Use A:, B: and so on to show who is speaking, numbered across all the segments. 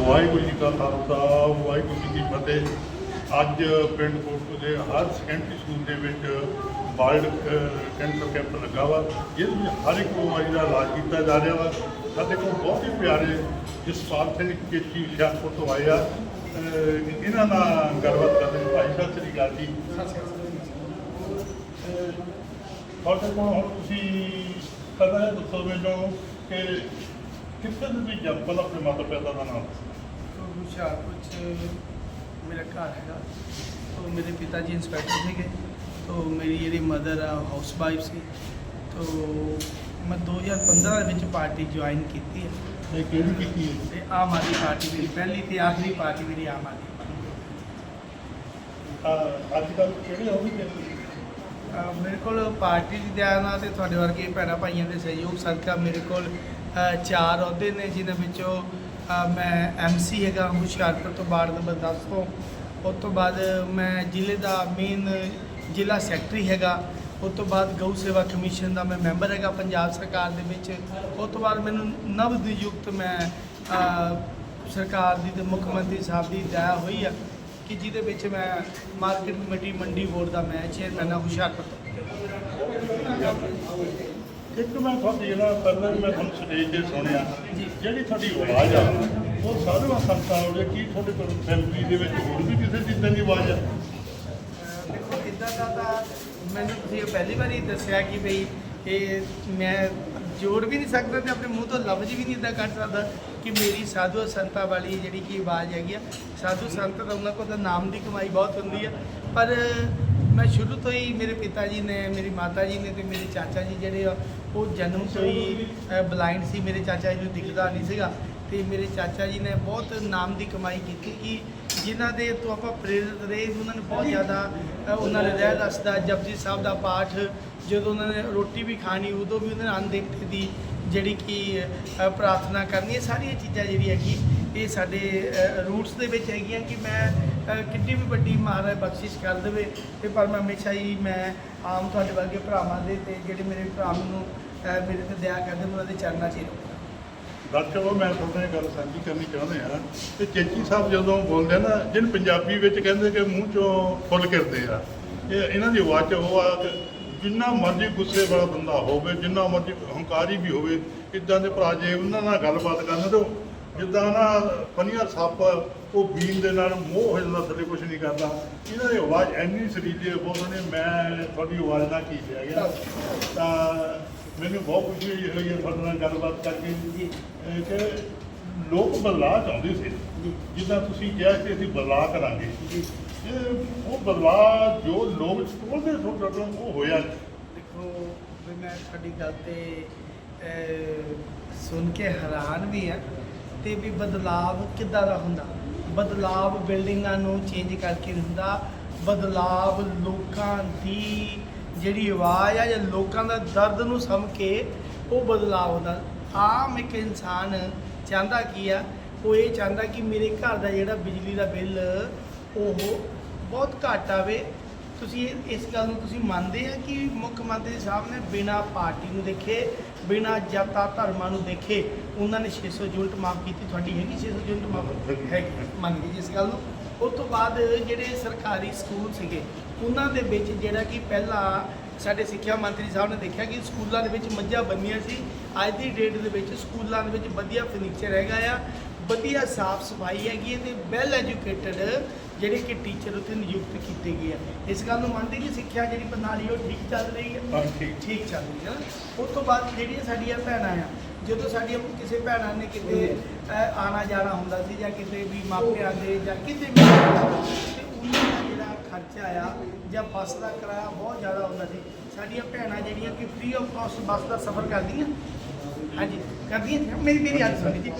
A: ਵਾਹਿਗੁਰੂ ਜੀ ਕਾ ਖਾਲਸਾ ਵਾਹਿਗੁਰੂ ਜੀ ਕੀ ਫਤਿਹ। ਅੱਜ ਪਿੰਡ ਕੋਟੂ ਦੇ ਹਰ ਸੈਕੰਡਰੀ ਸਕੂਲ ਦੇ ਵਿੱਚ ਵਰਲਡ ਕੈਂਸਰ ਕੈਂਪ ਲੱਗਾ ਵਾ ਜਿਸ ਵਿੱਚ ਹਰ ਇੱਕ ਬਿਮਾਰੀ ਦਾ ਇਲਾਜ ਕੀਤਾ ਜਾ ਰਿਹਾ ਵਾ। ਸਾਡੇ ਕੋਲ ਬਹੁਤ ਹੀ ਪਿਆਰੇ ਜਸਪਾਲ ਸਿੰਘ ਕੇਚੀ ਹੁਸ਼ਿਆਰਪੁਰ ਤੋਂ ਆਏ ਆ। ਇਹਨਾਂ ਨਾਲ ਗੱਲਬਾਤ ਕਰਦੇ। ਭਾਈ ਸਤਿ ਸ੍ਰੀ ਅਕਾਲ ਜੀ। ਤੁਹਾਡੇ ਕੋਲ ਹੁਣ ਤੁਸੀਂ ਕਦਾ ਦੱਸੋ ਮੈਨੂੰ ਕਿ ਕਿੱਥੇ ਤੁਸੀਂ ਜੰਪਲ ਆਪਣੇ ਮਾਤਾ ਪਿਤਾ ਦਾ ਨਾਮ?
B: ਤੋਂ ਹੁਸ਼ਿਆਰਪੁਰ 'ਚ ਮੇਰਾ ਘਰ ਹੈਗਾ। ਤੋਂ ਮੇਰੇ ਪਿਤਾ ਜੀ ਇੰਸਪੈਕਟਰ ਸੀਗੇ। ਤੋਂ ਮੇਰੀ ਜਿਹੜੀ ਮਦਰ ਆ ਹਾਊਸ ਵਾਈਫ ਸੀ। ਤੋਂ ਮੈਂ 2015 ਦੇ ਵਿੱਚ ਪਾਰਟੀ ਜੁਆਇਨ ਕੀਤੀ ਹੈ
A: ਤੇ ਕਿਹੜੀ ਕੀਤੀ ਹੈ
B: ਤੇ ਆਮ ਆਦਮੀ ਪਾਰਟੀ ਮੇਰੀ ਪਹਿਲੀ ਤੇ ਆਖਰੀ ਪਾਰਟੀ ਮੇਰੀ ਆਮ ਆਦਮੀ
A: ਪਾਰਟੀ। ਅੱਜ ਕੱਲ ਕਿਹੜੀ ਹੋਗੀ
B: ਤੇ ਮੇਰੇ ਕੋਲ ਪਾਰਟੀ ਦੀ ਦਇਆ ਨਾਲ ਤੇ ਤੁਹਾਡੇ ਵਰਗੇ ਭੈਣਾ ਭਾਈਆਂ ਦੇ ਸਹਿਯੋਗ ਸਦਕਾ ਮੇਰੇ ਕੋਲ ਚਾਰ ਅਹੁਦੇ ਨੇ ਜਿਨ੍ਹਾਂ ਵਿੱਚੋਂ ਅਹ, ਮੈਂ ਐਮਸੀ ਹੈਗਾ ਹੁਸ਼ਿਆਰਪੁਰ ਤੋਂ ਵਾਰਡ ਨੰਬਰ 10 ਤੋਂ। ਉਸ ਤੋਂ ਬਾਅਦ ਮੈਂ ਜ਼ਿਲ੍ਹੇ ਦਾ ਮੇਨ ਜ਼ਿਲ੍ਹਾ ਸੈਕਟਰੀ ਹੈਗਾ। ਉਸ ਤੋਂ ਬਾਅਦ ਗਊ ਸੇਵਾ ਕਮਿਸ਼ਨ ਦਾ ਮੈਂ ਮੈਂਬਰ ਹੈਗਾ ਪੰਜਾਬ ਸਰਕਾਰ ਦੇ ਵਿੱਚ। ਉਸ ਤੋਂ ਬਾਅਦ ਮੈਨੂੰ ਨਵ ਨਿਯੁਕਤ ਮੈਂ ਸਰਕਾਰ ਦੀ ਤੇ ਮੁੱਖ ਮੰਤਰੀ ਸਾਹਿਬ ਦੀ ਦਇਆ ਹੋਈ ਆ ਕਿ ਜਿਹਦੇ ਵਿੱਚ ਮੈਂ ਮਾਰਕੀਟ ਕਮੇਟੀ ਮੰਡੀ ਬੋਰਡ ਦਾ ਮੈਂ ਚੇਅਰਮੈਨ ਹਾਂ ਹੁਸ਼ਿਆਰਪੁਰ ਤੋਂ।
A: ਇੱਕ ਮੈਂ ਤੁਹਾਡੀ ਜਿਹੜਾ ਪਹਿਲਾਂ ਵੀ ਮੈਂ ਤੁਹਾਨੂੰ ਸਟੇਜ ਤੇ ਸੁਣਿਆ। ਜਿਹੜੀ ਤੁਹਾਡੀ ਆਵਾਜ਼ ਆ ਉਹ ਸਾਰੀਆਂ ਸੰਤਾਂ ਉਹਦੇ ਕੀ ਤੁਹਾਡੇ ਕੋਲ ਫੈਮਿਲੀ ਦੇ ਵਿੱਚ ਹੋਰ ਵੀ ਕਿਸੇ ਦੀ ਦੀ ਆਵਾਜ਼ ਆ
B: ਦੇਖੋ ਇਦਾਂ ਦਾ ਤਾਂ ਮੈਨੂੰ ਤੁਸੀਂ ਪਹਿਲੀ ਵਾਰੀ ਦੱਸਿਆ ਕਿ ਬਈ ਇਹ ਮੈਂ ਜੋੜ ਵੀ ਨਹੀਂ ਸਕਦਾ ਤੇ ਆਪਣੇ ਮੂੰਹ ਤੋਂ ਲਫ਼ਜ਼ ਵੀ ਨਹੀਂ ਇਦਾਂ ਕੱਢ ਸਕਦਾ ਕਿ ਮੇਰੀ ਸਾਧੂ ਸੰਤਾਂ ਵਾਲੀ ਜਿਹੜੀ ਕੀ ਆਵਾਜ਼ ਹੈਗੀ ਆ ਸਾਧੂ ਸੰਤ ਤਾਂ ਉਹਨਾਂ ਕੋਲ ਤਾਂ ਨਾਮ ਦੀ ਕਮਾਈ ਬਹੁਤ ਹੁੰਦੀ ਆ ਪਰ ਮੈਂ ਸ਼ੁਰੂ ਤੋਂ ਹੀ ਮੇਰੇ ਪਿਤਾ ਜੀ ਨੇ, ਮੇਰੀ ਮਾਤਾ ਜੀ ਨੇ ਤੇ ਮੇਰੇ ਚਾਚਾ ਜੀ ਜਿਹੜੇ ਆ, ਉਹ ਜਨਮ ਤੋਂ ਹੀ ਬਲਾਈਂਡ ਸੀ। ਮੇਰੇ ਚਾਚਾ ਜੀ ਨੂੰ ਦਿਖਦਾ ਨਹੀਂ ਸੀਗਾ। ਤੇ ਮੇਰੇ ਚਾਚਾ ਜੀ ਨੇ ਬਹੁਤ ਨਾਮ ਦੀ ਕਮਾਈ ਕੀਤੀ ਕਿ ਜਿਨ੍ਹਾਂ ਦੇ ਤੋਂ ਆਪਾਂ ਪ੍ਰੇਰਿਤ ਰਹੇ, ਉਹਨਾਂ ਨੇ ਬਹੁਤ ਜ਼ਿਆਦਾ ਉਹਨਾਂ ਨੇ ਰਹਿ ਰਸਦਾ ਜਪਜੀ ਸਾਹਿਬ ਦਾ ਪਾਠ, ਜਦੋਂ ਉਹਨਾਂ ਨੇ ਰੋਟੀ ਵੀ ਖਾਣੀ, ਉਦੋਂ ਵੀ ਉਹਨਾਂ ਨੇ ਅੰਨ ਦੀ ਜਿਹੜੀ ਕਿ ਪ੍ਰਾਰਥਨਾ ਕਰਨੀ, ਇਹ ਸਾਰੀਆਂ ਚੀਜ਼ਾਂ ਜਿਹੜੀ ਹੈਗੀ ਇਹ ਸਾਡੇ ਰੂਟਸ ਦੇ ਵਿੱਚ ਹੈਗੀਆਂ ਕਿ ਮੈਂ ਕਿੰਨੀ ਵੀ ਵੱਡੀ ਮਹਾਰਾਜ ਬਖਸ਼ਿਸ਼ ਕਰ ਦੇਵੇ, ਤੇ ਪਰ ਮੈਂ ਹਮੇਸ਼ਾ ਹੀ ਮੈਂ ਆਮ ਤੁਹਾਡੇ ਵਰਗੇ ਭਰਾਵਾਂ ਦੇ ਤੇ ਜਿਹੜੇ ਮੇਰੇ ਭਰਾ ਨੂੰ ਮੇਰੇ ਤੇ ਦਇਆ ਕਰਦੇ ਉਹਨਾਂ ਦੇ ਚਰਨਾਂ 'ਚ ਰਹੂੰਗਾ।
A: ਦਰਸ਼ਕੋ ਮੈਂ ਤੁਹਾਡੇ ਨਾਲ ਗੱਲ ਸਾਂਝੀ ਕਰਨੀ ਚਾਹੁੰਦੇ ਆ ਤੇ ਚੇਚੀ ਸਾਹਿਬ ਜਦੋਂ ਬੋਲਦੇ ਆ ਨਾ, ਜਿਹਨ ਪੰਜਾਬੀ ਵਿੱਚ ਕਹਿੰਦੇ ਕਿ ਮੂੰਹ ਚੋਂ ਫੁੱਲ ਕਰਦੇ ਆ, ਇਹ ਇਹਨਾਂ ਦੀ ਆਵਾਜ਼ 'ਚ ਉਹ ਆ ਜਿੰਨਾ ਮਰਜ਼ੀ ਗੁੱਸੇ ਵਾਲਾ ਬੰਦਾ ਹੋਵੇ, ਜਿੰਨਾ ਮਰਜ਼ੀ ਹੰਕਾਰੀ ਵੀ ਹੋਵੇ, ਇਦਾਂ ਦੇ ਭਰਾ ਜੇ ਉਹਨਾਂ ਨਾਲ ਗੱਲਬਾਤ ਕਰਨ, ਤਾਂ ਜਿੱਦਾਂ ਨਾ ਪਨੀਆ ਸੱਪ ਉਹ ਬੀਨ ਦੇ ਨਾਲ ਮੋਹ ਹੋ ਜਾਂਦਾ ਥੱਲੇ ਕੁਝ ਨਹੀਂ ਕਰਦਾ ਇਹਨਾਂ ਦੀ ਆਵਾਜ਼ ਐਨੀ ਸਰੀਲੀ ਹੈ ਬਹੁਤ ਨੇ ਮੈਂ ਤੁਹਾਡੀ ਆਵਾਜ਼ ਨਾਲ ਕੀ ਲਿਆ ਗਿਆ। ਤਾਂ ਮੈਨੂੰ ਬਹੁਤ ਖੁਸ਼ੀ ਹੋਈ ਹੈ ਤੁਹਾਡੇ ਨਾਲ ਗੱਲਬਾਤ ਕਰਕੇ ਕਿ ਲੋਕ ਬਦਲਾਅ ਚਾਹੁੰਦੇ ਸੀ। ਜਿੱਦਾਂ ਤੁਸੀਂ ਕਿਹਾ ਕਿ ਅਸੀਂ ਬਦਲਾਅ ਕਰਾਂਗੇ। ਇਹ ਉਹ ਬਦਲਾਅ ਜੋ ਲੋਕ ਚਾਹੁੰਦੇ ਤੋਂ ਉਹ ਹੋਇਆ।
B: ਦੇਖੋ ਵੀ ਮੈਂ ਤੁਹਾਡੀ ਗੱਲ ਤੇ ਸੁਣ ਕੇ ਹੈਰਾਨ ਵੀ ਆ ਤੇ ਵੀ ਬਦਲਾਵ ਕਿੱਦਾਂ ਦਾ ਹੁੰਦਾ? ਬਦਲਾਵ ਬਿਲਡਿੰਗਾਂ ਨੂੰ ਚੇਂਜ ਕਰਕੇ ਨਹੀਂ ਹੁੰਦਾ। ਬਦਲਾਵ ਲੋਕਾਂ ਦੀ ਜਿਹੜੀ ਆਵਾਜ਼ ਆ ਜਾਂ ਲੋਕਾਂ ਦਾ ਦਰਦ ਨੂੰ ਸਮਝ ਕੇ ਉਹ ਬਦਲਾਵ ਹੁੰਦਾ। ਆਮ ਇੱਕ ਇਨਸਾਨ ਚਾਹੁੰਦਾ ਕੀ ਆ? ਉਹ ਇਹ ਚਾਹੁੰਦਾ ਕਿ ਮੇਰੇ ਘਰ ਦਾ ਜਿਹੜਾ ਬਿਜਲੀ ਦਾ ਬਿੱਲ, ਉਹ ਬਹੁਤ ਘੱਟ ਆਵੇ। ਤੁਸੀਂ ਇਹ- ਇਸ ਗੱਲ ਨੂੰ ਤੁਸੀਂ ਮੰਨਦੇ ਆ ਕਿ ਮੁੱਖ ਮੰਤਰੀ ਸਾਹਿਬ ਨੇ ਬਿਨਾ ਪਾਰਟੀ ਨੂੰ ਦੇਖੇ ਬਿਨਾ ਜਾਤਾਂ ਧਰਮਾਂ ਨੂੰ ਦੇਖੇ ਉਹਨਾਂ ਨੇ 600 ਯੂਨਿਟ ਮਾਫ ਕੀਤੀ? ਤੁਹਾਡੀ ਹੈਗੀ 600 ਯੂਨਿਟ ਮਾਫ? ਹੈਗੀ। ਮੰਨ ਗਏ ਜਿਸ ਗੱਲ ਨੂੰ। ਉਸ ਤੋਂ ਬਾਅਦ ਜਿਹੜੇ ਸਰਕਾਰੀ ਸਕੂਲ ਸੀਗੇ ਉਹਨਾਂ ਦੇ ਵਿੱਚ ਜਿਹੜਾ ਕਿ ਪਹਿਲਾਂ ਸਾਡੇ ਸਿੱਖਿਆ ਮੰਤਰੀ ਸਾਹਿਬ ਨੇ ਦੇਖਿਆ ਕਿ ਸਕੂਲਾਂ ਦੇ ਵਿੱਚ ਮੱਝਾਂ ਬੰਨੀਆਂ ਸੀ। ਅੱਜ ਦੀ ਡੇਟ ਦੇ ਵਿੱਚ ਸਕੂਲਾਂ ਦੇ ਵਿੱਚ ਵਧੀਆ ਫਰਨੀਚਰ ਹੈਗਾ ਆ। ਵਧੀਆ ਸਾਫ਼ ਸਫ਼ਾਈ ਹੈਗੀ ਹੈ ਤੇ ਵੈਲ ਐਜੂਕੇਟਡ ਜਿਹੜੇ ਕਿ ਟੀਚਰ ਉੱਥੇ ਨਿਯੁਕਤ ਕੀਤੇ ਗਏ ਆ। ਇਸ ਗੱਲ ਨੂੰ ਮੰਨਦੇ ਕਿ ਸਿੱਖਿਆ ਜਿਹੜੀ ਪ੍ਰਣਾਲੀ ਉਹ ਠੀਕ ਚੱਲ ਰਹੀ ਹੈ?
A: ਠੀਕ।
B: ਠੀਕ ਚੱਲ ਰਹੀ ਹੈ। ਉਸ ਤੋਂ ਬਾਅਦ ਜਿਹੜੀਆਂ ਸਾਡੀਆਂ ਭੈਣਾਂ ਆ ਜਦੋਂ ਸਾਡੀਆਂ ਕਿਸੇ ਭੈਣਾਂ ਨੇ ਕਿਤੇ ਆਉਣਾ ਜਾਣਾ ਹੁੰਦਾ ਸੀ ਜਾਂ ਕਿਤੇ ਵੀ ਮਾਪਿਆਂ ਦੇ ਜਾਂ ਕਿਤੇ ਵੀ ਉਹਨਾਂ ਦਾ ਜਿਹੜਾ ਖਰਚਾ ਆ ਜਾਂ ਬੱਸ ਦਾ ਕਿਰਾਇਆ ਬਹੁਤ ਜ਼ਿਆਦਾ ਹੁੰਦਾ ਸੀ। ਸਾਡੀਆਂ ਭੈਣਾਂ ਜਿਹੜੀਆਂ ਕਿ ਫ੍ਰੀ ਆਫ ਕਾਸਟ ਬੱਸ ਦਾ ਸਫ਼ਰ ਕਰਦੀਆਂ। ਹਾਂਜੀ। ਕਰਦੀਆਂ ਸੀ। ਮੇਰੀ ਮੇਰੀ ਗੱਲ ਸੁਣੀ ਜੀ।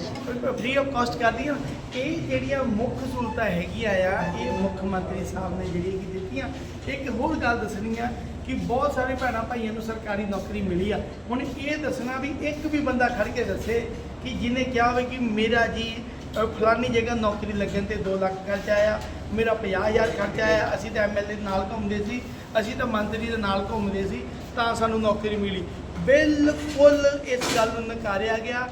B: ਫ੍ਰੀ ਆਫ ਕਾਸਟ ਕਰਦੀਆਂ ਇਹ ਜਿਹੜੀਆਂ ਮੁੱਖ ਸਹੂਲਤਾਂ ਹੈਗੀਆਂ ਆ, ਇਹ ਮੁੱਖ ਮੰਤਰੀ ਸਾਹਿਬ ਨੇ ਜਿਹੜੀ ਕਿ ਦਿੱਤੀਆਂ, ਇੱਕ ਹੋਰ ਗੱਲ ਦੱਸਣੀ ਆ ਕਿ ਬਹੁਤ ਸਾਰੇ ਭੈਣਾਂ ਭਾਈਆਂ ਨੂੰ ਸਰਕਾਰੀ ਨੌਕਰੀ ਮਿਲੀ ਆ। ਹੁਣ ਇਹ ਦੱਸਣਾ ਵੀ ਇੱਕ ਵੀ ਬੰਦਾ ਖੜ ਕੇ ਦੱਸੇ ਕਿ ਜਿਹਨੇ ਕਿਹਾ ਹੋਵੇ ਕਿ ਮੇਰਾ ਜੀ ਫਲਾਨੀ ਜਗ੍ਹਾ ਨੌਕਰੀ ਲੱਗਣ ਤੇ 2 ਲੱਖ ਖਰਚਾ ਆਇਆ, ਮੇਰਾ 50000 ਖਰਚਾ ਆਇਆ, ਅਸੀਂ ਤਾਂ ਐਮਐਲਏ ਨਾਲ ਘੁੰਮਦੇ ਸੀ, ਅਸੀਂ ਤਾਂ ਮੰਤਰੀ ਦੇ ਨਾਲ ਘੁੰਮਦੇ ਸੀ, ਤਾਂ ਸਾਨੂੰ ਨੌਕਰੀ ਮਿਲੀ। ਬਿਲਕੁਲ ਇਸ ਗੱਲ ਨੂੰ ਨਕਾਰਿਆ ਗਿਆ।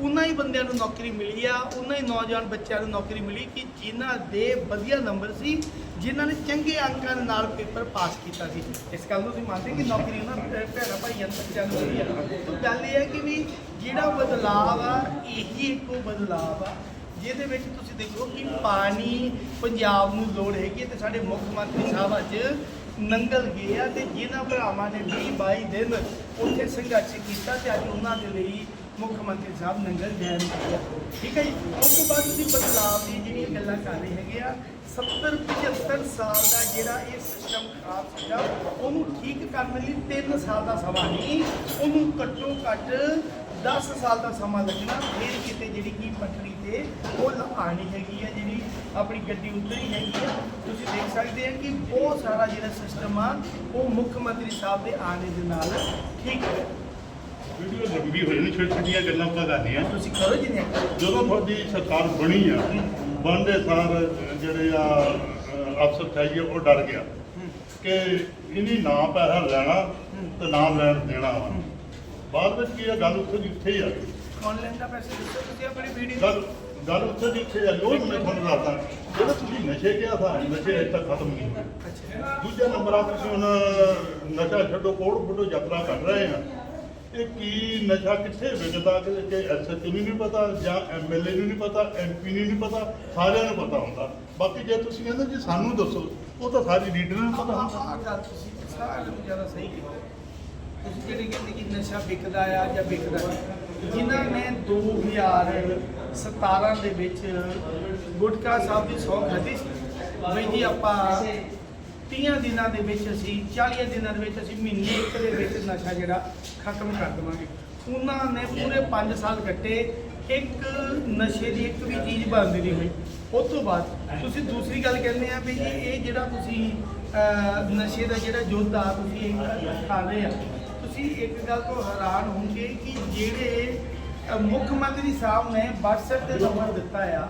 B: ਉਹਨਾਂ ਹੀ ਬੰਦਿਆਂ ਨੂੰ ਨੌਕਰੀ ਮਿਲੀ ਆ, ਉਹਨਾਂ ਹੀ ਨੌਜਵਾਨ ਬੱਚਿਆਂ ਨੂੰ ਨੌਕਰੀ ਮਿਲੀ ਕਿ ਜਿਨ੍ਹਾਂ ਦੇ ਵਧੀਆ ਨੰਬਰ ਸੀ, ਜਿਨ੍ਹਾਂ ਨੇ ਚੰਗੇ ਅੰਕਾਂ ਦੇ ਨਾਲ ਪੇਪਰ ਪਾਸ ਕੀਤਾ ਸੀ। ਇਸ ਗੱਲ ਨੂੰ ਤੁਸੀਂ ਮੰਨਦੇ ਕਿ ਨੌਕਰੀ ਉਹਨਾਂ ਭੈਣਾਂ ਭਾਈਆਂ ਬੱਚਿਆਂ ਨੂੰ ਮਿਲੀ ਆ। ਤਾਂ ਗੱਲ ਇਹ ਹੈ ਕਿ ਵੀ ਜਿਹੜਾ ਬਦਲਾਵ ਆ, ਇਹੀ ਇੱਕੋ ਬਦਲਾਵ ਆ, ਜਿਹਦੇ ਵਿੱਚ ਤੁਸੀਂ ਦੇਖੋ ਕਿ ਪਾਣੀ ਪੰਜਾਬ ਨੂੰ ਲੋੜ ਹੈਗੀ ਹੈ ਤੇ ਸਾਡੇ ਮੁੱਖ ਮੰਤਰੀ ਸਾਹਿਬ ਅੱਜ ਨੰਗਲ ਗਏ ਆ ਤੇ ਜਿਨ੍ਹਾਂ ਭਰਾਵਾਂ ਨੇ 20 22 ਦਿਨ ਉੱਥੇ ਸੰਘਰਸ਼ ਕੀਤਾ ਤੇ ਅੱਜ ਉਹਨਾਂ ਦੇ ਲਈ ਮੁੱਖ ਮੰਤਰੀ ਸਾਹਿਬ ਨੰਗਲ ਗਏ ਨੇ ਠੀਕ ਹੈ ਜੀ? ਉਸ ਤੋਂ ਬਾਅਦ ਤੁਸੀਂ ਬਦਲਾਅ ਦੀ ਜਿਹੜੀਆਂ ਗੱਲਾਂ ਕਰ ਰਹੇ ਹੈਗੇ ਆ 70 75 ਸਾਲ ਦਾ ਜਿਹੜਾ ਇਹ ਸਿਸਟਮ ਖਰਾਬ ਸੀਗਾ, ਉਹਨੂੰ ਠੀਕ ਕਰਨ ਲਈ 3 ਸਾਲ ਦਾ ਸਮਾਂ ਨਹੀਂ, ਉਹਨੂੰ ਘੱਟੋ ਘੱਟ 10 ਸਾਲ ਦਾ ਸਮਾਂ ਲੱਗਣਾ। ਫਿਰ ਕਿਤੇ ਜਿਹੜੀ ਕੀ ਪਟੜੀ ਤੇ ਉਹ ਆਣੀ ਹੈਗੀ ਆ, ਜਿਹੜੀ ਆਪਣੀ ਗੱਡੀ ਉਤਰੀ ਹੈਗੀ ਆ ਸਕਦੇ ਆ ਕਿ ਬਹੁਤ ਸਾਰਾ ਜਿਹੜਾ ਸਿਸਟਮ ਆ ਉਹ ਮੁੱਖ ਮੰਤਰੀ ਸਾਹਿਬ ਦੇ ਆਣੇ ਦੇ ਨਾਲ ਠੀਕ ਹੈ।
A: ਵੀਡੀਓ ਲੰਬੀ ਹੋਈ ਨਹੀਂ ਛੋਟੀ ਛੋਟੀਆਂ ਗੱਲਾਂ ਆਪਾਂ ਕਰਨੀਆਂ
B: ਤੁਸੀਂ ਕਰੋ ਜਿੰਨੇ
A: ਜਦੋਂ ਤੁਹਾਡੀ ਸਰਕਾਰ ਬਣੀ ਆ ਬਣਦੇ ਸਾਰ ਜਿਹੜੇ ਆ ਅਫਸਰ ਚਾਹੀਏ ਉਹ ਡਰ ਗਿਆ ਕਿ ਇਹਨੀ ਨਾ ਪੈਸਾ ਲੈਣਾ ਤੇ ਨਾ ਲੈਣ ਦੇਣਾ ਵਾ। ਬਾਅਦ ਵਿੱਚ ਕੀ ਆ ਗੱਲ ਉੱਥੇ ਦੀ ਉੱਥੇ ਹੀ ਆ ਗਈ।
B: ਆਨਲਾਈਨ ਦਾ ਪੈਸੇ ਦੱਸੋ ਤੁਸੀਂ ਆਪਣੀ ਵੀਡੀਓ
A: ਗੱਲ ਉੱਥੇ ਦੀ ਉੱਥੇ ਆ ਉਹ ਮੈਂ ਤੁਹਾਨੂੰ ਦੱਸਦਾ। ਜਿਹੜਾ ਤੁਸੀਂ ਨਸ਼ੇ ਕਿਹਾ ਥਾ, ਨਸ਼ੇ ਅਜੇ ਤੱਕ ਖਤਮ ਨਹੀਂ ਹੋਏ। ਦੂਜਾ ਨੰਬਰ ਆ, ਤੁਸੀਂ ਹੁਣ ਨਸ਼ਾ ਛੱਡੋ, ਕੋੜ ਫੁੱਟੋ ਯਾਤਰਾ ਕਰ ਰਹੇ ਆ। ਇਹ ਕੀ ਨਸ਼ਾ ਕਿੱਥੇ ਵਿਕਦਾ, ਕਿ ਐਸਐਚਓ ਨੂੰ ਨਹੀਂ ਪਤਾ, ਜਾਂ ਐਮਐਲਏ ਨੂੰ ਨਹੀਂ ਪਤਾ ਐਮਪੀ ਨੂੰ ਨਹੀਂ ਪਤਾ, ਸਾਰਿਆਂ ਨੂੰ ਪਤਾ ਹੁੰਦਾ। ਬਾਕੀ ਜੇ ਤੁਸੀਂ ਕਹਿੰਦੇ ਜੀ ਸਾਨੂੰ ਦੱਸੋ, ਉਹ ਤਾਂ ਸਾਰੇ ਲੀਡਰਾਂ ਨੂੰ ਪਤਾ ਹੁੰਦਾ।
B: ਤੁਸੀਂ ਸਾਰਿਆਂ ਨੂੰ ਜ਼ਿਆਦਾ ਸਹੀ ਕੀਤੀ ਤੁਸੀਂ ਜਿਹੜੇ ਕਹਿੰਦੇ ਕਿ ਨਸ਼ਾ ਵਿਕਦਾ ਆ ਜਾਂ ਵਿਕਦਾ ਨਹੀਂ? ਜਿਨ੍ਹਾਂ ਨੇ 2017 ਦੇ ਵਿੱਚ ਗੁਟਕਾ ਸਾਹਿਬ ਦੀ ਸੌ ਖਾਧੀ ਸੀ। ਬਈ ਜੀ, ਆਪਾਂ 30 ਦਿਨਾਂ ਦੇ ਵਿੱਚ ਅਸੀਂ 40 ਦਿਨਾਂ ਦੇ ਵਿੱਚ ਅਸੀਂ ਮਹੀਨੇ ਇੱਕ ਦੇ ਵਿੱਚ ਨਸ਼ਾ ਜਿਹੜਾ ਖਤਮ ਕਰ ਦੇਵਾਂਗੇ। ਉਹਨਾਂ ਨੇ ਪੂਰੇ 5 ਸਾਲ ਕੱਟੇ। ਇੱਕ ਨਸ਼ੇ ਦੀ ਇੱਕ ਵੀ ਚੀਜ਼ ਬੰਦ ਨਹੀਂ ਹੋਈ। ਉਸ ਤੋਂ ਬਾਅਦ ਤੁਸੀਂ ਦੂਸਰੀ ਗੱਲ ਕਹਿੰਦੇ ਆ ਵੀ ਜੀ ਇਹ ਜਿਹੜਾ ਤੁਸੀਂ ਨਸ਼ੇ ਦਾ ਜਿਹੜਾ ਯੁੱਧ ਆ, ਤੁਸੀਂ ਇਹ ਕਰ ਰਹੇ ਆ। ਤੁਸੀਂ ਇੱਕ ਗੱਲ ਤੋਂ ਹੈਰਾਨ ਹੋਵੋਗੇ ਕਿ ਜਿਹੜੇ ਅਹ, ਮੁੱਖ ਮੰਤਰੀ ਸਾਹਿਬ ਨੇ WhatsApp ਤੇ ਨੰਬਰ ਦਿੱਤਾ ਆ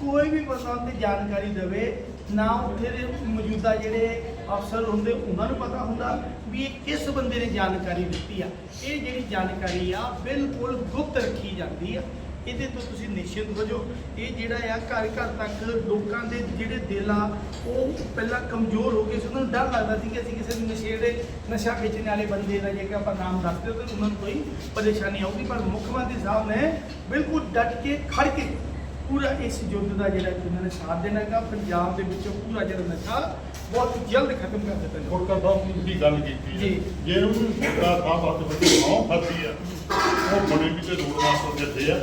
B: ਕੋਈ ਵੀ ਬੰਦਾ ਉੱਤੇ ਜਾਣਕਾਰੀ ਦੇਵੇ ਨਾ ਉੱਥੇ ਦੇ ਮੌਜੂਦਾ ਜਿਹੜੇ ਅਫਸਰ ਹੁੰਦੇ ਉਹਨਾਂ ਨੂੰ ਪਤਾ ਹੁੰਦਾ ਵੀ ਇਹ ਕਿਸ ਬੰਦੇ ਨੇ ਜਾਣਕਾਰੀ ਦਿੱਤੀ ਆ। ਇਹ ਜਿਹੜੀ ਜਾਣਕਾਰੀ ਆ ਬਿਲਕੁਲ ਗੁਪਤ ਰੱਖੀ ਜਾਂਦੀ ਆ। ਇਹਦੇ ਤੋਂ ਤੁਸੀਂ ਨਿਸ਼ਚਿਤ ਹੋ ਜਾਓ। ਇਹ ਜਿਹੜਾ ਆ ਘਰ ਘਰ ਤੱਕ ਲੋਕਾਂ ਦੇ ਜਿਹੜੇ ਦਿਲ ਆ ਉਹ ਪਹਿਲਾਂ ਕਮਜ਼ੋਰ ਹੋ ਗਏ ਸੀ। ਉਹਨਾਂ ਨੂੰ ਡਰ ਲੱਗਦਾ ਸੀ ਕਿ ਅਸੀਂ ਕਿਸੇ ਨੂੰ ਨਸ਼ੇੜੇ ਨਸ਼ਾ ਵੇਚਣ ਵਾਲੇ ਬੰਦੇ ਦਾ ਜੇਕਰ ਆਪਾਂ ਨਾਮ ਦੱਸਦੇ ਤਾਂ ਉਹਨਾਂ ਨੂੰ ਕੋਈ ਪਰੇਸ਼ਾਨੀ ਆਊਗੀ। ਪਰ ਮੁੱਖ ਮੰਤਰੀ ਸਾਹਿਬ ਨੇ ਬਿਲਕੁਲ ਡਟ ਕੇ ਖੜ ਕੇ ਪੂਰਾ ਇਸ ਯੁੱਧ ਦਾ ਜਿਹੜਾ ਕਿ ਉਹਨਾਂ ਨੇ ਸਾਥ ਦੇਣਾ ਹੈਗਾ। ਪੰਜਾਬ ਦੇ ਵਿੱਚੋਂ ਪੂਰਾ ਜਿਹੜਾ ਨਸ਼ਾ ਬਹੁਤ ਜਲਦ ਖਤਮ ਕਰ ਦਿੱਤਾ ਜਾਊਗਾ
A: ਗੁਟਕਾ ਸਾਹਿਬ ਦੀ ਤੁਸੀਂ ਗੱਲ ਕੀਤੀ
B: ਜੀ।
A: ਹੈ। ਜੇ। ਉਹਨੂੰ ਗੁਟਕਾ ਸਾਹਿਬ ਵਾਸਤੇ ਬੱਚੇ ਨੌ ਖਾਦੀ ਆ ਉਹ ਬਣੇ ਵੀ ਤੇ ਰੋਡ ਮਾਸਟਰ ਦਿੱਤੇ ਆ।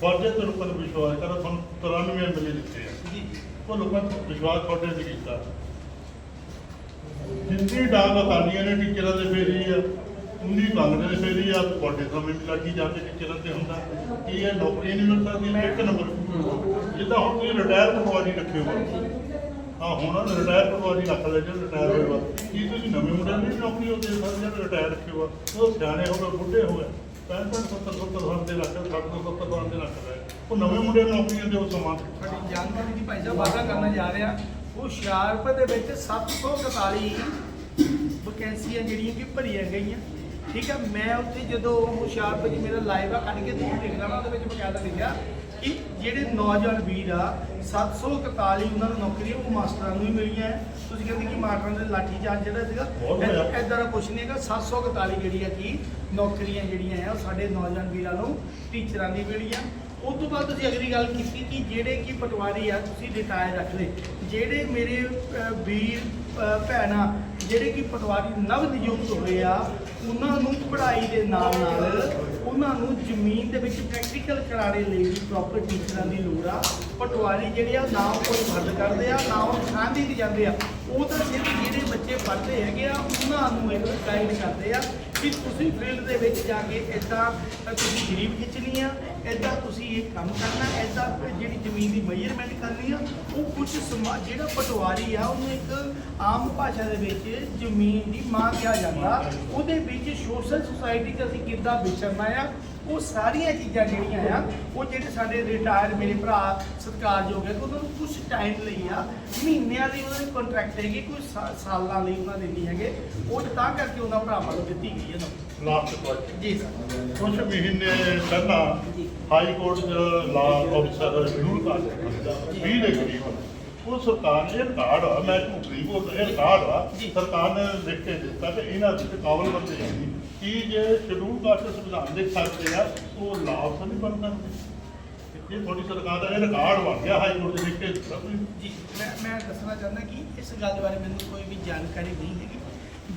A: ਪਰ ਜੇ ਤੁਹਾਨੂੰ ਪਰ ਵਿਸ਼ਵਾਸ ਕਰੋ ਤੁਹਾਨੂੰ 93 ਐਮਐਲਏ ਦਿੱਤੇ ਆ। ਉਹ ਲੋਕਾਂ ਨੂੰ ਵਿਸ਼ਵਾਸ ਤੁਹਾਡੇ ਤੇ ਕੀਤਾ। ਜਿੰਨੀ ਡਾਂਗ ਅਕਾਲੀਆਂ ਨੇ ਟੀਚਰਾਂ ਦੇ ਫੇਰੀ ਆ ਉਨੀ ਕਾਂਗਰਸ ਦੇ ਫੇਰੀ ਆ ਤੁਹਾਡੇ ਸਾਹਮਣੇ ਵੀ ਲੱਗੀ ਜਾਂਦੇ ਟੀਚਰਾਂ ਤੇ ਹੁੰਦਾ। ਕੀ ਇਹ ਨੌਕਰੀ ਨਹੀਂ ਮਿਲ ਸਕਦੀ? ਇੱਕ ਨੰਬਰ। ਜਿੱਦਾਂ ਹੁਣ ਤੁਸੀਂ ਰਿਟਾਇਰ ਪਟਵਾਰੀ ਰੱਖੇ ਹੋ ਹਾਂ ਹੁਣ ਰਿਟਾਇਰ ਪਟਵਾਰੀ ਰੱਖ ਲੈ ਜੇ ਰਿਟਾਇਰ ਹੋਏ ਵਾ। ਕੀ ਤੁਸੀਂ ਨਵੇਂ ਮੁੰਡਿਆਂ ਨੂੰ ਨੌਕਰੀ ਉਹ ਦੇ ਸਕਦੇ ਰਿਟਾਇਰ ਰੱਖੇ ਹੋ ਉਹ ਸਿਆਣੇ ਹੋ ਗਏ ਬੁੱਢੇ ਹੋ ਗਏ। 65 70 70 ਸਾਲ ਦੇ ਰੱਖ 60 70 ਸਾਲ ਦੇ ਰੱਖ ਉਹ ਨਵੇਂ ਮੁੰਡਿਆਂ ਨੂੰ ਨੌਕਰੀਆਂ ਦਿਓ ਸਮਾਂ
B: ਤੁਹਾਡੀ ਜਾਣਕਾਰੀ ਦੀ ਭਾਈ ਸਾਹਿਬ ਵਾਅਦਾ ਕਰਨਾ ਜਾ ਰਿਹਾ। ਉਹ ਹੁਸ਼ਿਆਰਪੁਰ ਦੇ ਵਿੱਚ 741 ਵੈਕੈਂਸੀਆਂ ਜਿਹੜੀਆਂ ਕਿ ਭਰੀਆਂ ਗਈਆਂ। ਠੀਕ ਹੈ ਮੈਂ ਉੱਥੇ ਜਦੋਂ ਹੁਸ਼ਿਆਰਪੁਰ 'ਚ ਮੇਰਾ ਲਾਈਵ ਆ ਕੱਢ ਕੇ ਤੁਸੀਂ ਦੇਖ ਲੈਣਾ ਉਹਦੇ ਵਿੱਚ ਬਕਾਇਦਾ ਲਿਖਿਆ ਕਿ ਜਿਹੜੇ ਨੌਜਵਾਨ ਵੀਰ ਆ 741 ਉਹਨਾਂ ਨੂੰ ਨੌਕਰੀਆਂ ਉਹ ਮਾਸਟਰਾਂ ਨੂੰ ਹੀ ਮਿਲੀਆਂ ਹੈ। ਤੁਸੀਂ ਕਹਿੰਦੇ ਕਿ ਮਾਸਟਰਾਂ ਦੇ ਲਾਠੀ ਚਾਰਜ ਜਿਹੜਾ ਸੀਗਾ। ਐਦਾਂ ਦਾ ਕੁਝ ਨਹੀਂ ਹੈਗਾ 741 ਜਿਹੜੀ ਆ ਕਿ ਨੌਕਰੀਆਂ ਜਿਹੜੀਆਂ ਆ ਉਹ ਸਾਡੇ ਨੌਜਵਾਨ ਵੀਰਾਂ ਨੂੰ ਟੀਚਰਾਂ ਦੀ ਮਿਲੀਆਂ ਉਸ ਤੋਂ ਬਾਅਦ ਤੁਸੀਂ ਅਗਲੀ ਗੱਲ ਕੀਤੀ ਕਿ ਜਿਹੜੇ ਕਿ ਪਟਵਾਰੀ ਆ ਤੁਸੀਂ ਰਿਟਾਇਰ ਰੱਖ ਲਏ ਜਿਹੜੇ ਮੇਰੇ ਵੀਰ ਭੈਣਾਂ ਜਿਹੜੇ ਕਿ ਪਟਵਾਰੀ ਨਵ ਨਿਯੁਕਤ ਹੋਏ ਆ ਉਹਨਾਂ ਨੂੰ ਪੜ੍ਹਾਈ ਦੇ ਨਾਲ ਨਾਲ ਉਹਨਾਂ ਨੂੰ ਜ਼ਮੀਨ ਦੇ ਵਿੱਚ ਪ੍ਰੈਕਟੀਕਲ ਕਰਾਣੇ ਲਈ ਵੀ ਪ੍ਰੋਪਰ ਟੀਚਰਾਂ ਦੀ ਲੋੜ ਆ। ਪਟਵਾਰੀ ਜਿਹੜੇ ਆ, ਨਾ ਉਹ ਕੋਈ ਫਰਦ ਕਰਦੇ ਆ, ਨਾ ਉਹ ਖਾਂਦੀ ਨਹੀਂ ਜਾਂਦੇ ਆ। ਉਹ ਤਾਂ ਸਿਰਫ ਜਿਹੜੇ ਬੱਚੇ ਪੜ੍ਹਦੇ ਹੈਗੇ ਆ, ਉਹਨਾਂ ਨੂੰ ਇੱਕ ਗਾਈਡ ਕਰਦੇ ਆ ਕਿ ਤੁਸੀਂ ਫੀਲਡ ਦੇ ਵਿੱਚ ਜਾ ਕੇ ਇਦਾਂ ਤੁਸੀਂ ਗਰੀਬ ਖਿੱਚਣੀ ਆ ਇਦਾਂ ਤੁਸੀਂ ਇਹ ਕੰਮ ਕਰਨਾ ਇਦਾਂ ਜਿਹੜੀ ਜ਼ਮੀਨ ਦੀ ਮੈਜ਼ਰਮੈਂਟ ਕਰਨੀ ਆ, ਉਹ ਕੁਝ ਸਮਾ, ਜਿਹੜਾ ਪਟਵਾਰੀ ਆ, ਉਹਨੂੰ ਇੱਕ ਆਮ ਭਾਸ਼ਾ ਦੇ ਵਿੱਚ ਜ਼ਮੀਨ ਦੀ ਮਾਂ ਕਿਹਾ ਜਾਂਦਾ। ਉਹਦੇ ਵਿੱਚ ਸੋਸ਼ਲ ਸੁਸਾਇਟੀ 'ਚ ਅਸੀਂ ਕਿੱਦਾਂ ਵਿਚਰਨਾ ਆ ਉਹ ਸਾਰੀਆਂ ਚੀਜ਼ਾਂ ਜਿਹੜੀਆਂ ਆ ਉਹ ਜਿਹੜੇ ਸਾਡੇ ਰਿਟਾਇਰ ਮੇਰੇ ਭਰਾ ਸਤਿਕਾਰਯੋਗ ਹੈ ਉਹਨਾਂ ਨੂੰ ਕੁਝ ਟਾਈਮ ਲਈ ਆ ਮਹੀਨਿਆਂ ਲਈ ਉਹਨਾਂ ਦੇ ਕੰਟਰੈਕਟ ਹੈਗੇ ਕੋਈ ਸਾਲਾਂ ਲਈ ਉਹਨਾਂ ਦੇ ਨਹੀਂ ਹੈਗੇ। ਉਹ ਤਾਂ ਕਰਕੇ ਉਹਨਾਂ ਭਰਾਵਾਂ ਨੂੰ ਦਿੱਤੀ ਗਈ ਹੈ ਨਾ।
A: ਲਾਸਟ ਕੁਐਸਚਨ
B: ਜੀ ਸਰ
A: ਕੁਝ ਮਹੀਨੇ ਪਹਿਲਾਂ। ਹਾਈ ਕੋਰਟ ਚ ਲਾਅ ਅਫਸਰ ਜ਼ਰੂਰ ਕਰ 20 ਦੇ ਕਰੀਬ ਉਹ ਸਰਕਾਰ ਨੇ ਆ ਮੈਂ ਝੂਠ ਨਹੀਂ ਰਿਕਾਰਡ ਆ।
B: ਜੀ।
A: ਸਰਕਾਰ ਨੇ ਲਿਖ ਕੇ ਦਿੱਤਾ ਕਿ ਇਹਨਾਂ ਦੇ ਕਾਬਲ ਬੰਦੇ ਨਹੀਂ। ਕੀ ਜੇ ਸ਼ਡਿਊਲ ਕਾਸਟ ਸੰਵਿਧਾਨ ਦੇ ਸਕਦੇ ਆ, ਉਹ ਲਾਅ ਅਫਸਰ ਨਹੀਂ ਬਣਦਾ ਸਕਦੇ ਇਹ ਤੁਹਾਡੀ ਸਰਕਾਰ ਦਾ ਇਹ ਰਿਕਾਰਡ ਬਣ ਗਿਆ, ਹਾਈ ਕੋਰਟ ਦੇ ਵਿੱਚ।
B: ਜੀ, ਮੈਂ ਮੈਂ ਦੱਸਣਾ ਚਾਹੁੰਦਾ ਕਿ ਇਸ ਗੱਲ ਬਾਰੇ ਮੈਨੂੰ ਕੋਈ ਵੀ ਜਾਣਕਾਰੀ ਨਹੀਂ ਹੈਗੀ।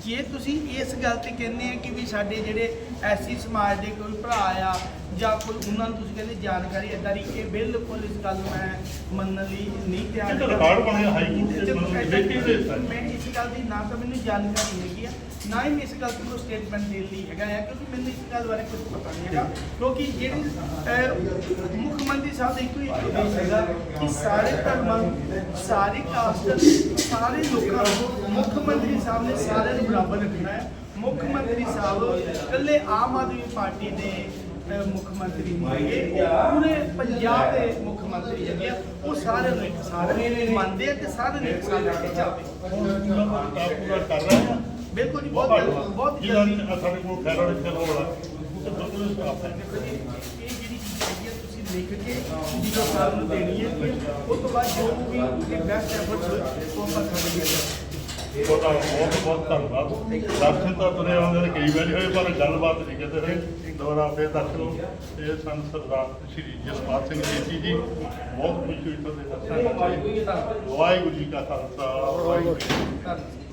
B: ਜੇ ਤੁਸੀਂ ਇਸ ਗੱਲ ਤੇ ਕਹਿੰਦੇ ਆ ਕਿ ਵੀ ਸਾਡੇ ਜਿਹੜੇ ਐਸੀ ਸਮਾਜ ਦੇ ਕੋਈ ਭਰਾ ਆ ਜਾਂ ਕੋਈ ਉਹਨਾਂ ਨੂੰ ਤੁਸੀਂ ਕਹਿੰਦੇ ਜਾਣਕਾਰੀ ਏਦਾਂ ਦੀ ਇਹ ਬਿਲਕੁਲ ਇਸ ਗੱਲ ਨੂੰ ਮੈਂ ਮੰਨਣ ਲਈ ਨਹੀਂ ਤਿਆਰ
A: ਇਹ ਤਾਂ ਰਿਕਾਰਡ ਬਣਿਆ ਹਾਈ ਕੋਰਟ ਦੇ ਕੇ ਦੇ
B: ਮੈਂ ਇਸ ਗੱਲ ਦੀ ਨਾ ਤਾਂ ਮੈਨੂੰ ਜਾਣਕਾਰੀ ਹੈਗੀ ਆ ਨਾ ਹੀ ਮੈਂ ਇਸ ਗੱਲ ਤੋਂ ਸਟੇਟਮੈਂਟ ਦੇਣ ਲਈ ਹੈਗਾ ਆ ਕਿਉਂਕਿ ਮੈਨੂੰ ਇਸ ਗੱਲ ਬਾਰੇ ਕੁਝ ਪਤਾ ਨਹੀਂ ਹੈਗਾ। ਕਿਉਂਕਿ ਜਿਹੜੀ ਮੁੱਖ ਮੰਤਰੀ ਸਾਹਿਬ ਦਾ ਇੱਕੋ ਹੀ ਉਦੇਸ਼ ਹੈਗਾ ਕਿ ਸਾਰੇ ਧਰਮਾਂ ਸਾਰੀ ਕਾਸਟ ਸਾਰੇ ਲੋਕਾਂ ਨੂੰ ਮੁੱਖ ਮੰਤਰੀ ਸਾਹਿਬ ਨੇ ਸਾਰਿਆਂ ਨੂੰ ਬਰਾਬਰ ਰੱਖਣਾ ਹੈ। ਮੁੱਖ ਮੰਤਰੀ ਸਾਹਿਬ ਇਕੱਲੇ ਆਮ ਆਦਮੀ ਪਾਰਟੀ ਦੇ ਅਹ, ਮੁੱਖ ਮੰਤਰੀ ਨਹੀਂ ਹੈਗੇ। ਉਹ ਪੂਰੇ ਪੰਜਾਬ ਦੇ ਮੁੱਖ ਮੰਤਰੀ ਹੈਗੇ ਆ। ਉਹ ਸਾਰਿਆਂ ਨੂੰ ਇੱਕ ਸਾਰੇ ਮੰਨਦੇ ਆ ਤੇ ਸਾਰਿਆਂ ਨੂੰ ਇੱਕ ਸਾਥ ਲੈ ਕੇ ਚੱਲਦੇ
A: ਆ।
B: ਬਿਲਕੁਲ ਜੀ
A: ਬਹੁਤ
B: ਬਹੁਤ ਬਹੁਤ ਜਲਦੀ
A: ਸਾਡੇ ਕੋਲ ਖੈਰ ਵਾਲੇ ਚਲੋ ਵਾਲਾ ਉਹ ਤਾਂ ਬਿਲਕੁਲ ਸਟਾਫ ਹੈ।
B: ਇਹ ਜਿਹੜੀ ਹੈਗੀ ਕੇ ਜਦੋਂ ਸਾਹਿਬ ਨੂੰ ਦੇਣੀ ਹੈ ਉਸ ਤੋਂ ਬਾਅਦ ਜੋ ਵੀ ਇਹ ਬੈਸਟ ਐਫਰਟਸ ਉਹ ਆਪਾਂ ਕਰਾਂਗੇ
A: ਤੁਹਾਡਾ ਬਹੁਤ ਬਹੁਤ ਧੰਨਵਾਦ। ਦਰਸ਼ਨ ਤਾਂ ਤੁਰੇ ਆਉਂਦੇ ਨੇ ਕਈ ਵਾਰੀ ਹੋਏ, ਪਰ ਗੱਲਬਾਤ ਨਹੀਂ ਕਿਤੇ ਹੋਈ ਦੁਬਾਰਾ ਫੇਰ ਦਰਸ਼ਕੋ ਇਹ ਸਨ ਸਰਦਾਰ ਸ਼੍ਰੀ ਜਸਪਾਲ ਸਿੰਘ ਜੀ ਜੀ ਬਹੁਤ ਖੁਸ਼ੀ ਹੋਈ ਤੁਹਾਡੇ ਦਰਸ਼ਨ ਵਾਹਿਗੁਰੂ ਜੀ ਕਾ ਖਾਲਸਾ, ਵਾਹਿਗੁਰੂ ਜੀ ਕੀ ਫਤਿਹ।